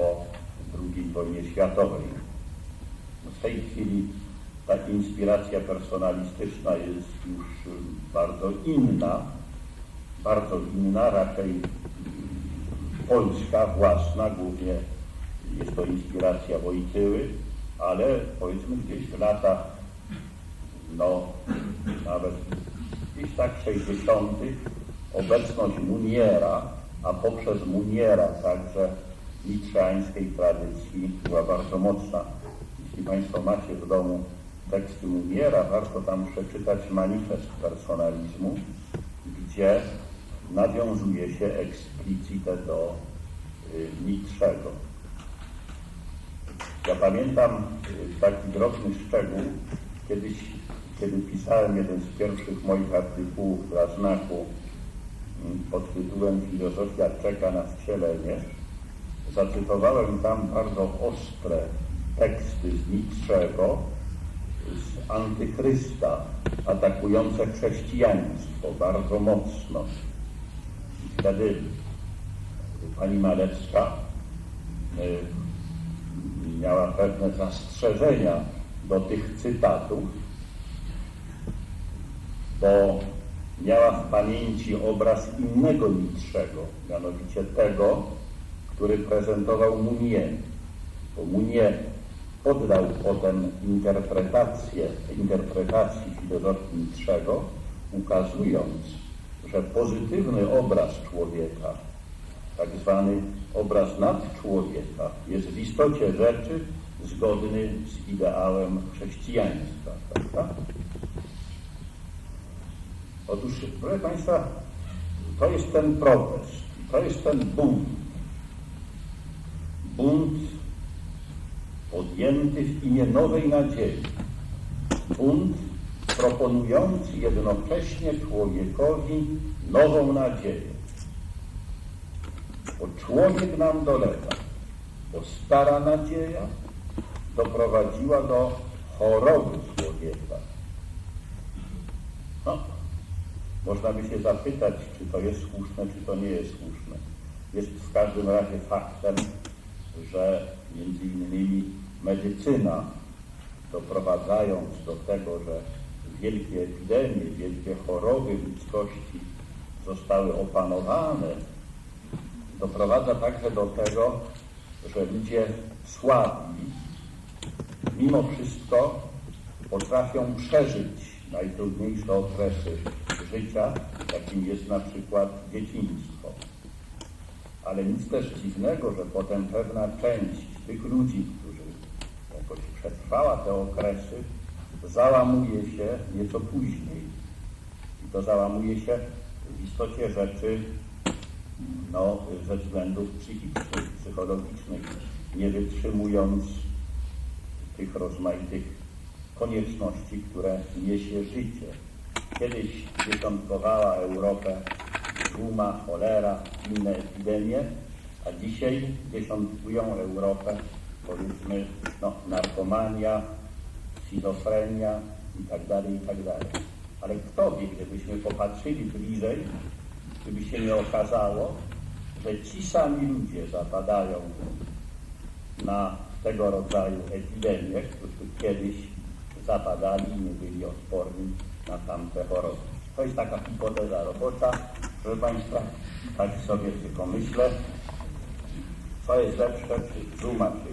po II wojnie światowej. W tej chwili ta inspiracja personalistyczna jest już bardzo inna, bardzo inna, raczej polska, własna, głównie jest to inspiracja Wojtyły, ale powiedzmy gdzieś w latach, no nawet gdzieś tak 60. obecność Muniera, a poprzez Muniera także nietzscheańskiej tradycji była bardzo mocna. Jeśli Państwo macie w domu teksty Muniera, warto tam przeczytać manifest personalizmu, gdzie nawiązuje się eksplicite do y, Nietzschego. Ja pamiętam y, taki drobny szczegół, kiedyś, kiedy pisałem jeden z pierwszych moich artykułów dla znaku y, pod tytułem Filozofia czeka na wcielenie, zacytowałem tam bardzo ostre teksty z Nietzschego, z Antychrysta, atakujące chrześcijaństwo bardzo mocno. I wtedy pani Malecka y, miała pewne zastrzeżenia do tych cytatów, bo miała w pamięci obraz innego Nietzschego, mianowicie tego, który prezentował Munier. Munier poddał potem interpretację, interpretacji filozofii Nietzschego, ukazując, że pozytywny obraz człowieka, tak zwany obraz nadczłowieka, jest w istocie rzeczy zgodny z ideałem chrześcijaństwa. Prawda? Otóż, proszę Państwa, to jest ten protest, to jest ten bunt. Bunt podjęty w imię nowej nadziei. Bunt proponujący jednocześnie człowiekowi nową nadzieję. Bo człowiek nam dolega, bo stara nadzieja doprowadziła do choroby człowieka. No, można by się zapytać, czy to jest słuszne, czy to nie jest słuszne. Jest w każdym razie faktem, że między innymi medycyna, doprowadzając do tego, że wielkie epidemie, wielkie choroby ludzkości zostały opanowane, doprowadza także do tego, że ludzie słabi mimo wszystko potrafią przeżyć najtrudniejsze okresy życia, jakim jest na przykład dzieciństwo. Ale nic też dziwnego, że potem pewna część tych ludzi, którzy jakoś przetrwała te okresy, załamuje się nieco później. I to załamuje się w istocie rzeczy no, ze względów psychicznych, psychologicznych, nie wytrzymując tych rozmaitych konieczności, które niesie życie. Kiedyś dziesiątkowała Europę dżuma, cholera, inne epidemie, a dzisiaj dziesiątkują Europę, powiedzmy, no, narkomania, schizofrenia i tak dalej, i tak dalej. Ale kto wie, gdybyśmy popatrzyli bliżej, gdyby się nie okazało, że ci sami ludzie zapadają na tego rodzaju epidemie, którzy kiedyś zapadali i nie byli odporni na tamte choroby. To jest taka hipoteza robocza, proszę Państwa, tak sobie tylko myślę, co jest lepsze, czy dżuma, czy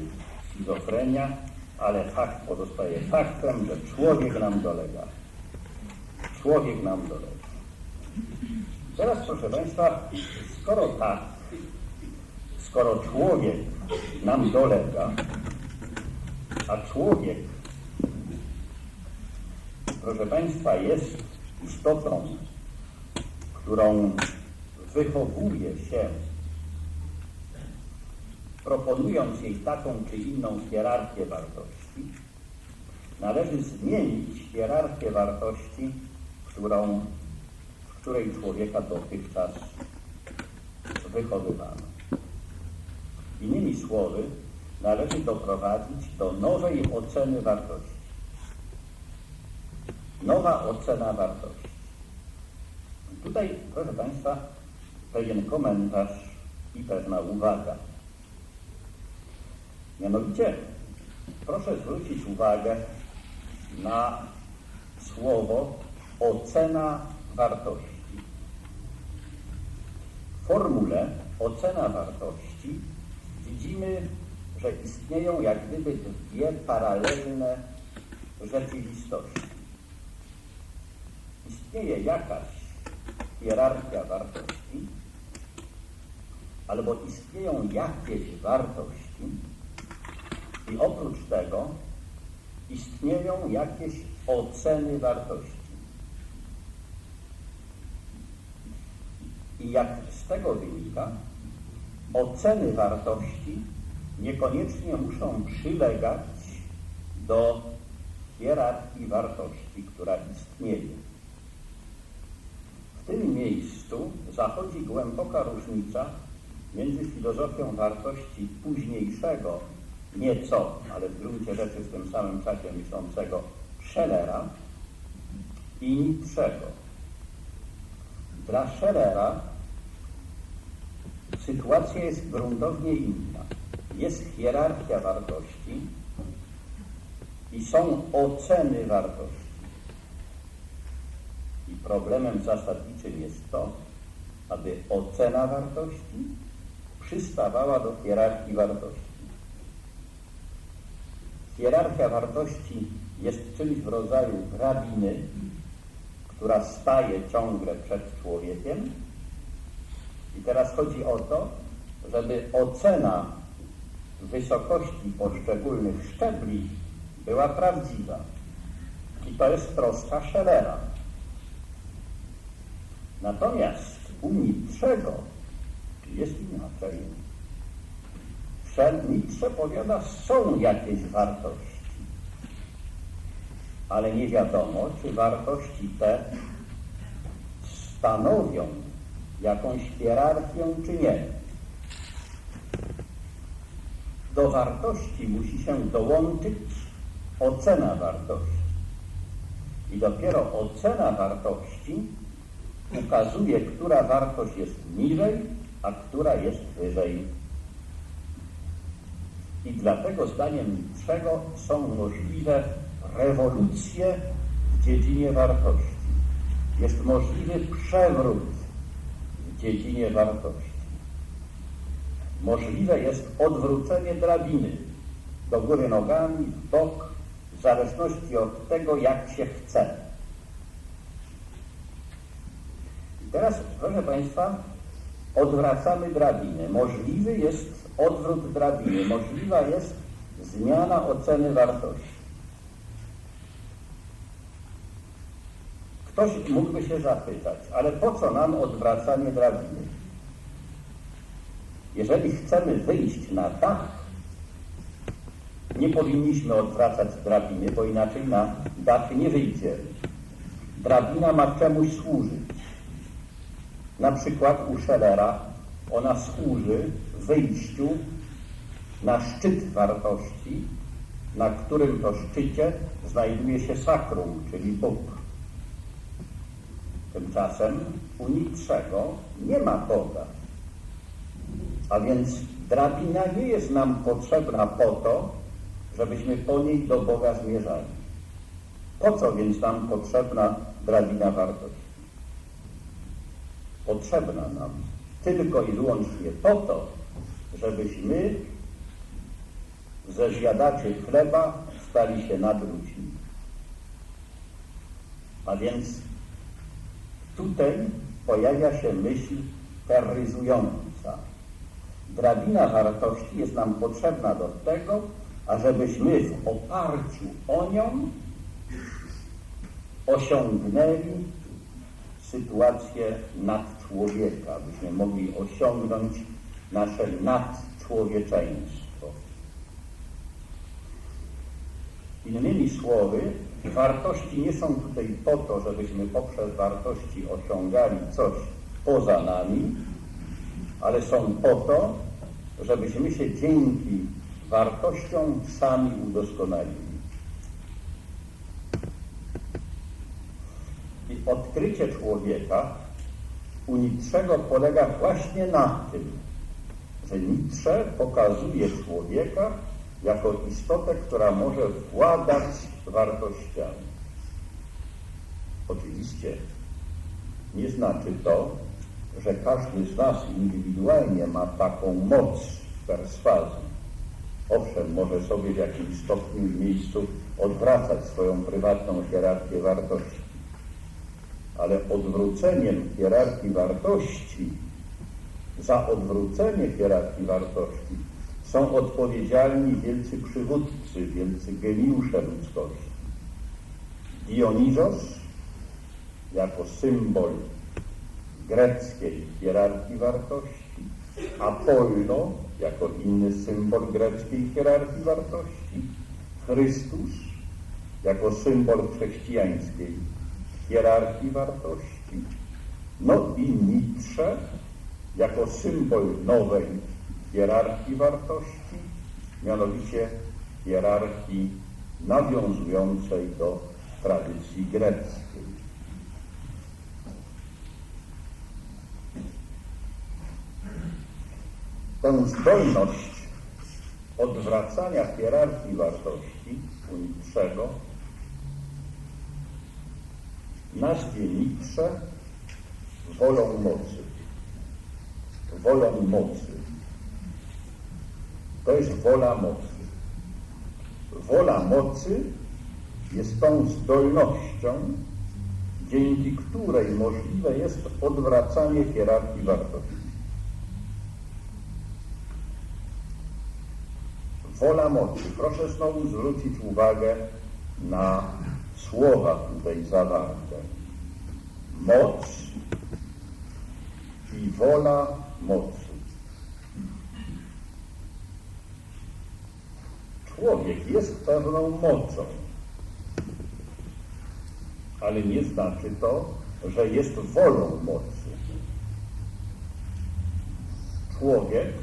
schizofrenia, ale fakt pozostaje faktem, że człowiek nam dolega. Człowiek nam dolega. Teraz, proszę Państwa, skoro tak, skoro człowiek nam dolega, a człowiek, proszę Państwa, jest istotą, którą wychowuje się, proponując jej taką czy inną hierarchię wartości, należy zmienić hierarchię wartości, którą, w której człowieka dotychczas wychowywano. Innymi słowy, należy doprowadzić do nowej oceny wartości. Nowa ocena wartości. Tutaj, proszę Państwa, pewien komentarz i pewna uwaga. Mianowicie proszę zwrócić uwagę na słowo ocena wartości. W formule ocena wartości widzimy, że istnieją jak gdyby dwie paralelne rzeczywistości. Istnieje jakaś hierarchia wartości, albo istnieją jakieś wartości i oprócz tego istnieją jakieś oceny wartości. I jak z tego wynika, oceny wartości niekoniecznie muszą przylegać do hierarchii wartości, która istnieje. W tym miejscu zachodzi głęboka różnica między filozofią wartości późniejszego, nieco, ale w gruncie rzeczy w tym samym czasie myślącego Schellera i Nietzschego. Dla Schellera sytuacja jest gruntownie inna. Jest hierarchia wartości i są oceny wartości. I problemem zasadniczym jest to, aby ocena wartości przystawała do hierarchii wartości. Hierarchia wartości jest czymś w rodzaju drabiny, która staje ciągle przed człowiekiem. I teraz chodzi o to, żeby ocena wysokości poszczególnych szczebli była prawdziwa. I to jest troska Schellera. Natomiast u Nietzschego jest inaczej. Nietzsche powiada, są jakieś wartości, ale nie wiadomo, czy wartości te stanowią jakąś hierarchię, czy nie. Do wartości musi się dołączyć ocena wartości. I dopiero ocena wartości ukazuje, która wartość jest niżej, a która jest wyżej. I dlatego zdaniem Niczego są możliwe rewolucje w dziedzinie wartości. Jest możliwy przewrót w dziedzinie wartości. Możliwe jest odwrócenie drabiny do góry nogami, w bok, w zależności od tego, jak się chce. I teraz, proszę Państwa, odwracamy drabinę. Możliwy jest odwrót drabiny, możliwa jest zmiana oceny wartości. Ktoś mógłby się zapytać, ale po co nam odwracanie drabiny? Jeżeli chcemy wyjść na dach, nie powinniśmy odwracać drabiny, bo inaczej na dach nie wyjdziemy. Drabina ma czemuś służyć. Na przykład u Schellera ona służy wyjściu na szczyt wartości, na którym to szczycie znajduje się sakrum, czyli Bóg. Tymczasem u Nietzschego nie ma Boga. A więc drabina nie jest nam potrzebna po to, żebyśmy po niej do Boga zmierzali. Po co więc nam potrzebna drabina wartości? Potrzebna nam tylko i wyłącznie po to, żebyśmy ze zjadaczy chleba stali się nadludźmi. A więc tutaj pojawia się myśl terroryzująca. Drabina wartości jest nam potrzebna do tego, ażebyśmy w oparciu o nią osiągnęli sytuację nadczłowieka, abyśmy mogli osiągnąć nasze nadczłowieczeństwo. Innymi słowy, wartości nie są tutaj po to, żebyśmy poprzez wartości osiągali coś poza nami, ale są po to, żebyśmy się dzięki wartościom sami udoskonalili. I odkrycie człowieka u Nietzschego polega właśnie na tym, że Nietzsche pokazuje człowieka jako istotę, która może władać wartościami. Oczywiście nie znaczy to, że każdy z nas indywidualnie ma taką moc perswazji. Owszem, może sobie w jakimś stopniu i miejscu odwracać swoją prywatną hierarchię wartości, ale odwróceniem hierarchii wartości, za odwrócenie hierarchii wartości są odpowiedzialni wielcy przywódcy, wielcy geniusze ludzkości. Dionizos jako symbol greckiej hierarchii wartości, Apollo jako inny symbol greckiej hierarchii wartości, Chrystus jako symbol chrześcijańskiej hierarchii wartości, no i Nietzsche jako symbol nowej hierarchii wartości, mianowicie hierarchii nawiązującej do tradycji greckiej. Tę zdolność odwracania hierarchii wartości u Nietzschego nazwie Nietzsche wolą mocy. Wolą mocy. To jest wola mocy. Wola mocy jest tą zdolnością, dzięki której możliwe jest odwracanie hierarchii wartości. Wola mocy. Proszę znowu zwrócić uwagę na słowa tutaj zawarte. Moc i wola mocy. Człowiek jest pewną mocą, ale nie znaczy to, że jest wolą mocy. Człowiek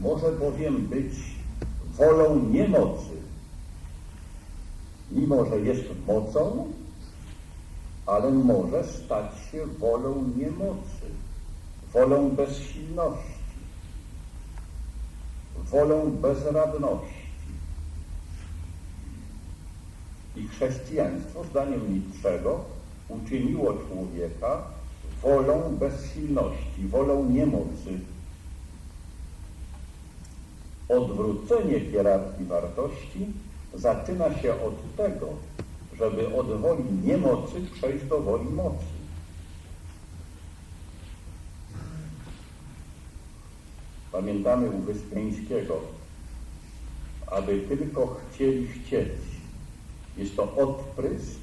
może bowiem być wolą niemocy, mimo że jest mocą, ale może stać się wolą niemocy, wolą bezsilności, wolą bezradności. I chrześcijaństwo, zdaniem Nietzschego, uczyniło człowieka wolą bezsilności, wolą niemocy. Odwrócenie hierarchii wartości zaczyna się od tego, żeby od woli niemocy przejść do woli mocy. Pamiętamy u Wyspiańskiego, aby tylko chcieli chcieć. Jest to odprysk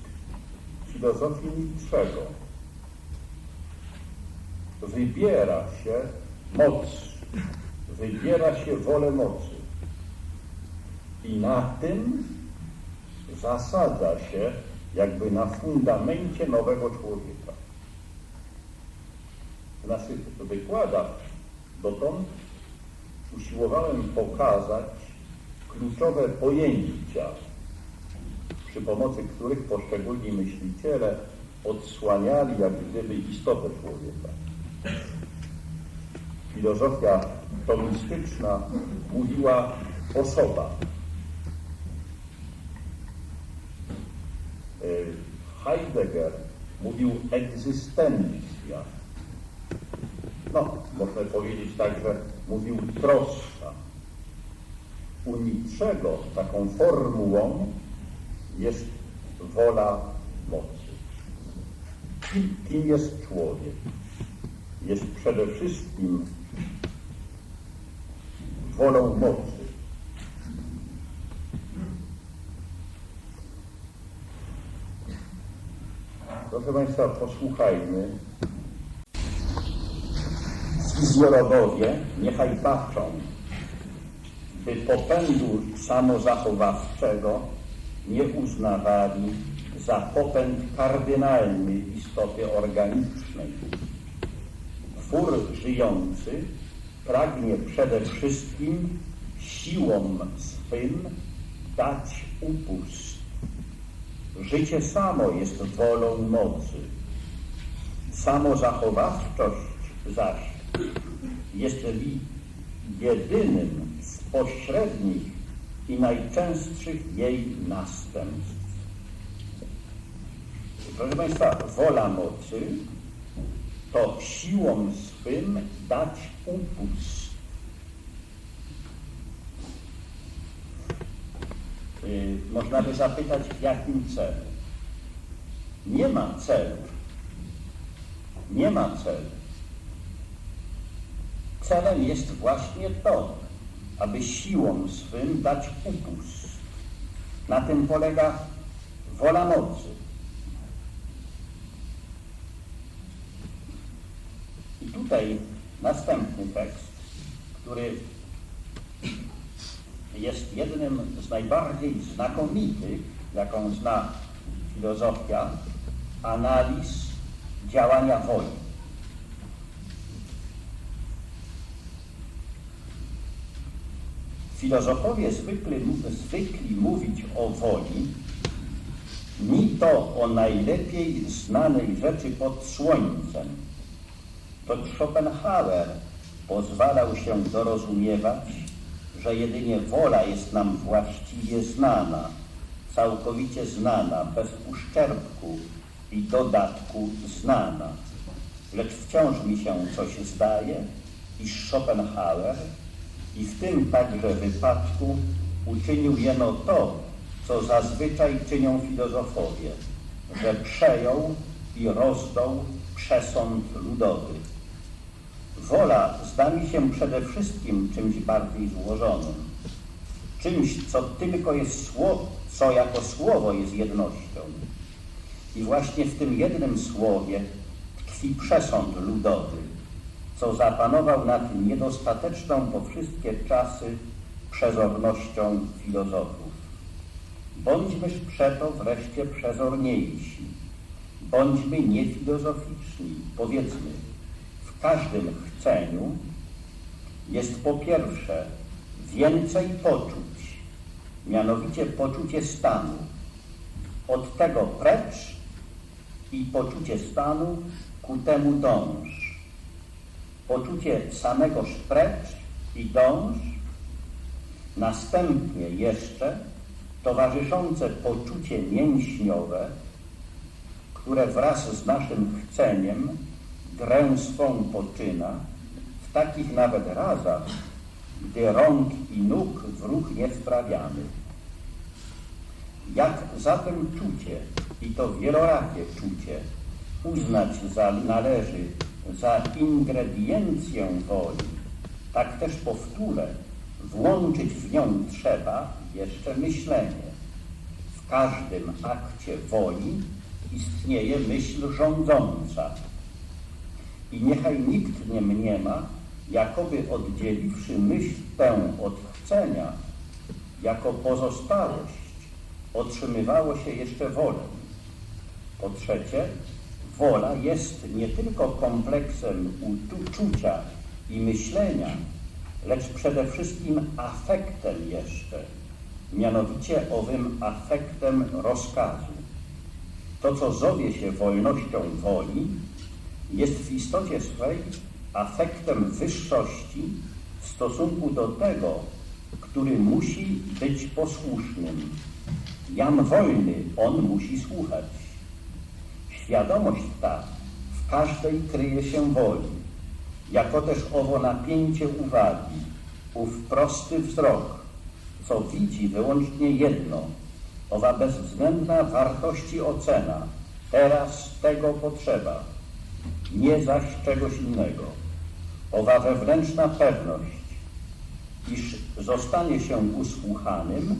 filozofii Nietzschego. Wybiera się moc, wybiera się wolę mocy. I na tym zasadza się jakby na fundamencie nowego człowieka. W naszych wykładach dotąd usiłowałem pokazać kluczowe pojęcia, przy pomocy których poszczególni myśliciele odsłaniali jak gdyby istotę człowieka. Filozofia tomistyczna mówiła osoba. Heidegger mówił egzystencja. No, można powiedzieć tak, że mówił troska. U Nietzschego taką formułą jest wola mocy. Kim jest człowiek? Jest przede wszystkim wolą mocy. Proszę Państwa, posłuchajmy. Fizjologowie niechaj baczą, by popędu samozachowawczego nie uznawali za popęd kardynalny istoty organicznej. Twór żyjący pragnie przede wszystkim siłom swym dać upust. Życie samo jest wolą mocy. Samozachowawczość zaś jest jedynym z pośrednich i najczęstszych jej następstw. Proszę Państwa, wola mocy to siłą swym dać upust. Można by zapytać, w jakim celu? Nie ma celu. Nie ma celu. Celem jest właśnie to, aby siłą swym dać upust. Na tym polega wola mocy. I tutaj następny tekst, który jest jednym z najbardziej znakomitych, jaką zna filozofia, analiz działania woli. Filozofowie zwykli, zwykli mówić o woli, ni to o najlepiej znanej rzeczy pod słońcem. To Schopenhauer pozwalał się dorozumiewać, że jedynie wola jest nam właściwie znana, całkowicie znana, bez uszczerbku i dodatku znana. Lecz wciąż mi się coś zdaje, iż Schopenhauer i w tym także wypadku uczynił jeno to, co zazwyczaj czynią filozofowie, że przejął i rozdał przesąd ludowy. Wola zda mi się przede wszystkim czymś bardziej złożonym, czymś, co tylko jest słowo, co jako słowo jest jednością. I właśnie w tym jednym słowie tkwi przesąd ludowy, co zapanował nad niedostateczną po wszystkie czasy przezornością filozofów. Bądźmy przeto wreszcie przezorniejsi, bądźmy niefilozoficzni, powiedzmy, w każdym chceniu jest po pierwsze więcej poczuć, mianowicie poczucie stanu. Od tego precz i poczucie stanu ku temu dąż. Poczucie samegoż precz i dąż, następnie jeszcze towarzyszące poczucie mięśniowe, które wraz z naszym chceniem grę swą poczyna, w takich nawet razach, gdy rąk i nóg w ruch nie wprawiamy. Jak zatem czucie, i to wielorakie czucie, uznać za, należy za ingrediencję woli, tak też powtórę, włączyć w nią trzeba jeszcze myślenie. W każdym akcie woli istnieje myśl rządząca. I niechaj nikt nie mniema, jakoby oddzieliwszy myśl tę od chcenia, jako pozostałość otrzymywało się jeszcze wolę. Po trzecie, wola jest nie tylko kompleksem uczucia i myślenia, lecz przede wszystkim afektem jeszcze, mianowicie owym afektem rozkazu. To, co zowie się wolnością woli, jest w istocie swej afektem wyższości w stosunku do tego, który musi być posłusznym. Jam wolny, on musi słuchać. Świadomość ta w każdej kryje się woli, jako też owo napięcie uwagi, ów prosty wzrok, co widzi wyłącznie jedno, owa bezwzględna wartości ocena, teraz tego potrzeba, nie zaś czegoś innego, owa wewnętrzna pewność, iż zostanie się usłuchanym,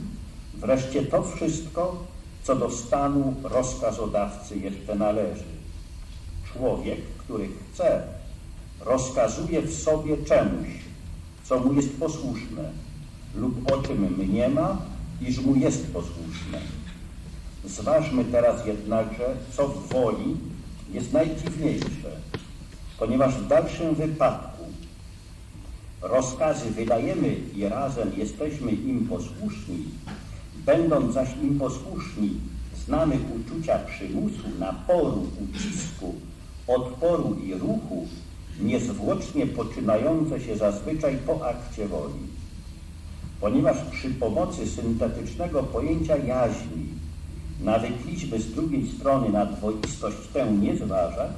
wreszcie to wszystko, co do stanu rozkazodawcy jeszcze należy. Człowiek, który chce, rozkazuje w sobie czemuś, co mu jest posłuszne lub o czym mniema, iż mu jest posłuszne. Zważmy teraz jednakże, co w woli jest najdziwniejsze, ponieważ w dalszym wypadku rozkazy wydajemy i razem jesteśmy im posłuszni, będąc zaś im posłuszni, znamy uczucia przymusu, naporu, ucisku, odporu i ruchu, niezwłocznie poczynające się zazwyczaj po akcie woli. ponieważ przy pomocy syntetycznego pojęcia jaźni nawykliśmy z drugiej strony na dwoistość tę nie zważać,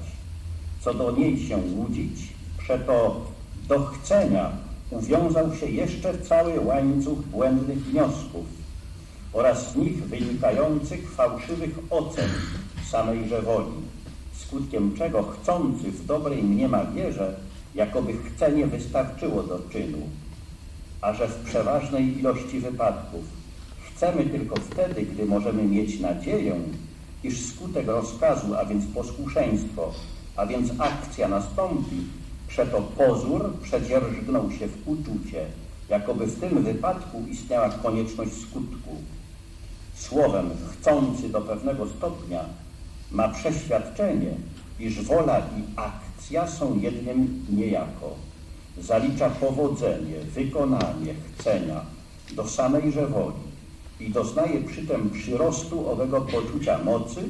co do niej się łudzić, przeto do chcenia uwiązał się jeszcze cały łańcuch błędnych wniosków oraz z nich wynikających fałszywych ocen samejże woli, skutkiem czego chcący w dobrej mniema wierze, jakoby chcenie wystarczyło do czynu, a że w przeważnej ilości wypadków chcemy tylko wtedy, gdy możemy mieć nadzieję, iż skutek rozkazu, a więc posłuszeństwo, a więc akcja nastąpi, przeto pozór przedzierżgnął się w uczucie, jakoby w tym wypadku istniała konieczność skutku. Słowem, chcący do pewnego stopnia ma przeświadczenie, iż wola i akcja są jednym niejako. Zalicza powodzenie, wykonanie, chcenia do samejże woli i doznaje przy tym przyrostu owego poczucia mocy,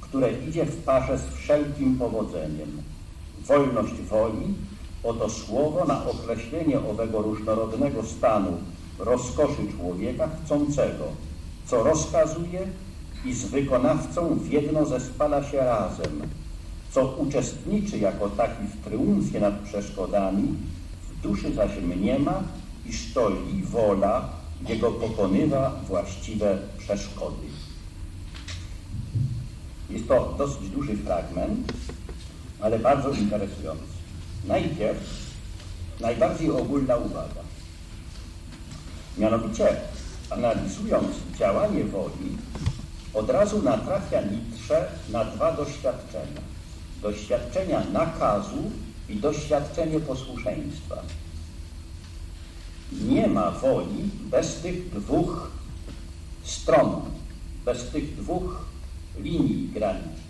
które idzie w parze z wszelkim powodzeniem. Wolność woli, oto słowo na określenie owego różnorodnego stanu rozkoszy człowieka chcącego, co rozkazuje i z wykonawcą w jedno zespala się razem, co uczestniczy jako taki w triumfie nad przeszkodami, w duszy zaś mniema, iż to li wola jego pokonywa właściwe przeszkody. Jest to dosyć duży fragment, ale bardzo interesujący. Najpierw najbardziej ogólna uwaga. Mianowicie, analizując działanie woli, od razu natrafia Nietzsche na dwa doświadczenia. Doświadczenia nakazu i doświadczenie posłuszeństwa. Nie ma woli bez tych dwóch stron, bez tych dwóch linii granicznych.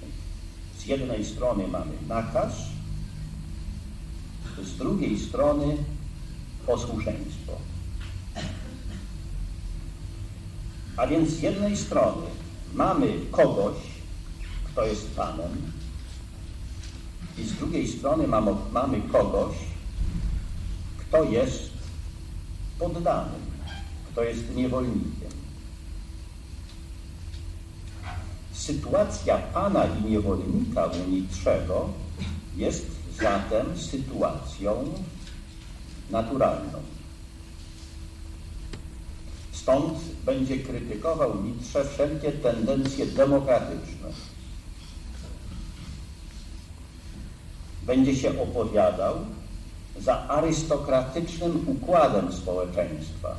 Z jednej strony mamy nakaz, z drugiej strony posłuszeństwo. A więc z jednej strony mamy kogoś, kto jest Panem, i z drugiej strony mamy, kogoś, kto jest poddanym, kto jest niewolnikiem. Sytuacja Pana i niewolnika u Niczego jest zatem sytuacją naturalną. Stąd będzie krytykował Nietzsche wszelkie tendencje demokratyczne. Będzie się opowiadał za arystokratycznym układem społeczeństwa.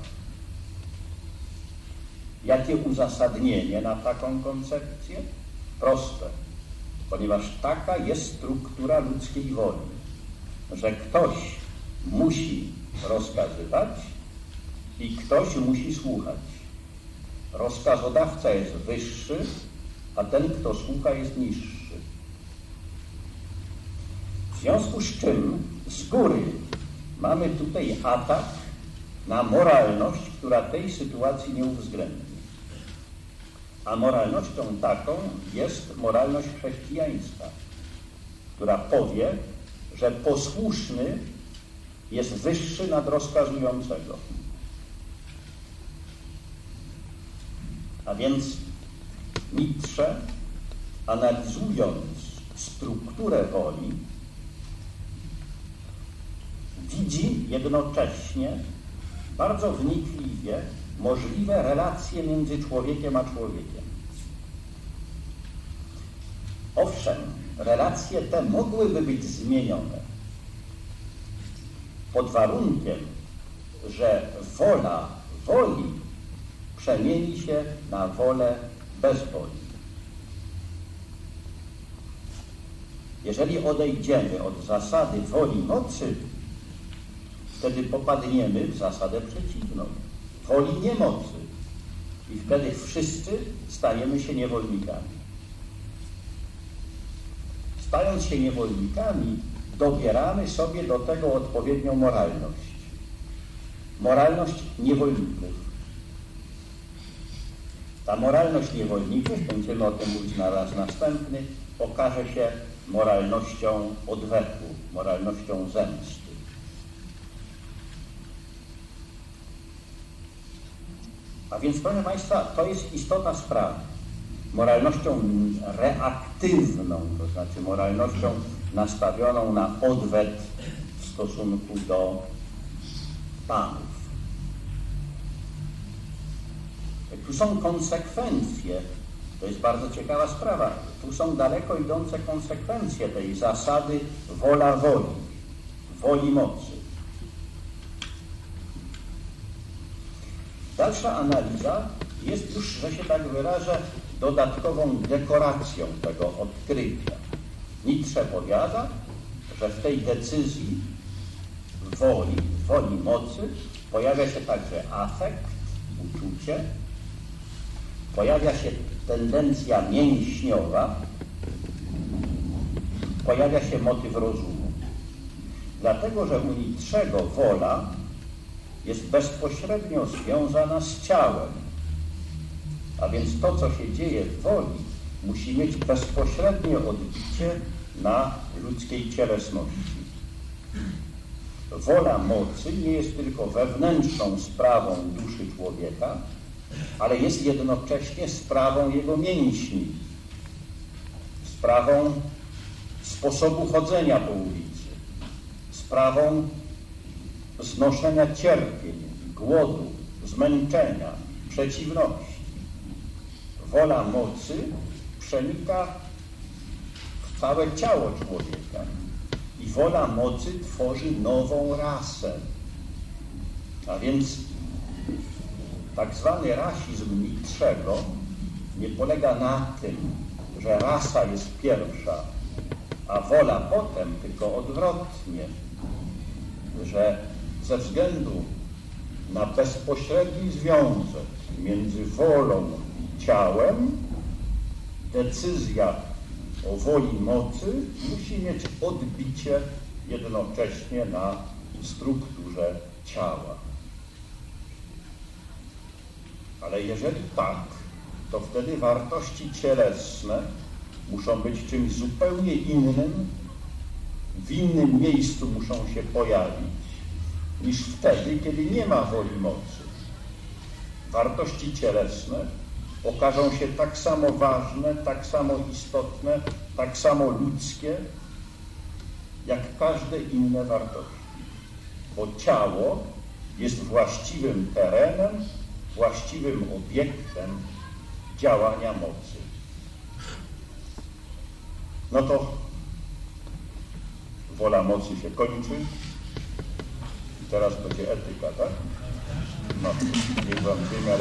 Jakie uzasadnienie na taką koncepcję? Proste, ponieważ taka jest struktura ludzkiej woli, że ktoś musi rozkazywać i ktoś musi słuchać. Rozkazodawca jest wyższy, a ten, kto słucha, jest niższy. W związku z czym z góry mamy tutaj atak na moralność, która tej sytuacji nie uwzględni. A moralnością taką jest moralność chrześcijańska, która powie, że posłuszny jest wyższy nad rozkazującego. A więc Nietzsche, analizując strukturę woli, widzi jednocześnie bardzo wnikliwie możliwe relacje między człowiekiem a człowiekiem. Owszem, relacje te mogłyby być zmienione pod warunkiem, że wola woli przemieni się na wolę bez woli. Jeżeli odejdziemy od zasady woli mocy, wtedy popadniemy w zasadę przeciwną, woli niemocy. I wtedy wszyscy stajemy się niewolnikami. Stając się niewolnikami, dobieramy sobie do tego odpowiednią moralność. Moralność niewolników. Ta moralność niewolników, będziemy o tym mówić na raz następny, okaże się moralnością odwetu, moralnością zemsty. A więc, proszę Państwa, to jest istota sprawy. Moralnością reaktywną, to znaczy moralnością nastawioną na odwet w stosunku do panów. Tu są konsekwencje, to jest bardzo ciekawa sprawa, tu są daleko idące konsekwencje tej zasady wola woli, woli mocy. Dalsza analiza jest już, że się tak wyrażę, dodatkową dekoracją tego odkrycia. Nietzsche powiada, że w tej decyzji woli, woli mocy pojawia się także afekt, uczucie, pojawia się tendencja mięśniowa, pojawia się motyw rozumu. Dlatego, że u Nietzschego wola jest bezpośrednio związana z ciałem. A więc to, co się dzieje w woli, musi mieć bezpośrednie odbicie na ludzkiej cielesności. Wola mocy nie jest tylko wewnętrzną sprawą duszy człowieka, ale jest jednocześnie sprawą jego mięśni, sprawą sposobu chodzenia po ulicy, sprawą znoszenia cierpień, głodu, zmęczenia, przeciwności. Wola mocy przenika w całe ciało człowieka i wola mocy tworzy nową rasę. A więc tak zwany rasizm Nietzschego nie polega na tym, że rasa jest pierwsza, a wola potem, tylko odwrotnie, że ze względu na bezpośredni związek między wolą i ciałem, decyzja o woli mocy musi mieć odbicie jednocześnie na strukturze ciała. Ale jeżeli tak, to wtedy wartości cielesne muszą być czymś zupełnie innym, w innym miejscu muszą się pojawić, niż wtedy, kiedy nie ma woli mocy. Wartości cielesne okażą się tak samo ważne, tak samo istotne, tak samo ludzkie, jak każde inne wartości. Bo ciało jest właściwym terenem, właściwym obiektem działania mocy. No to wola mocy się kończy. Teraz będzie etyka, tak? No, niech wam ziemia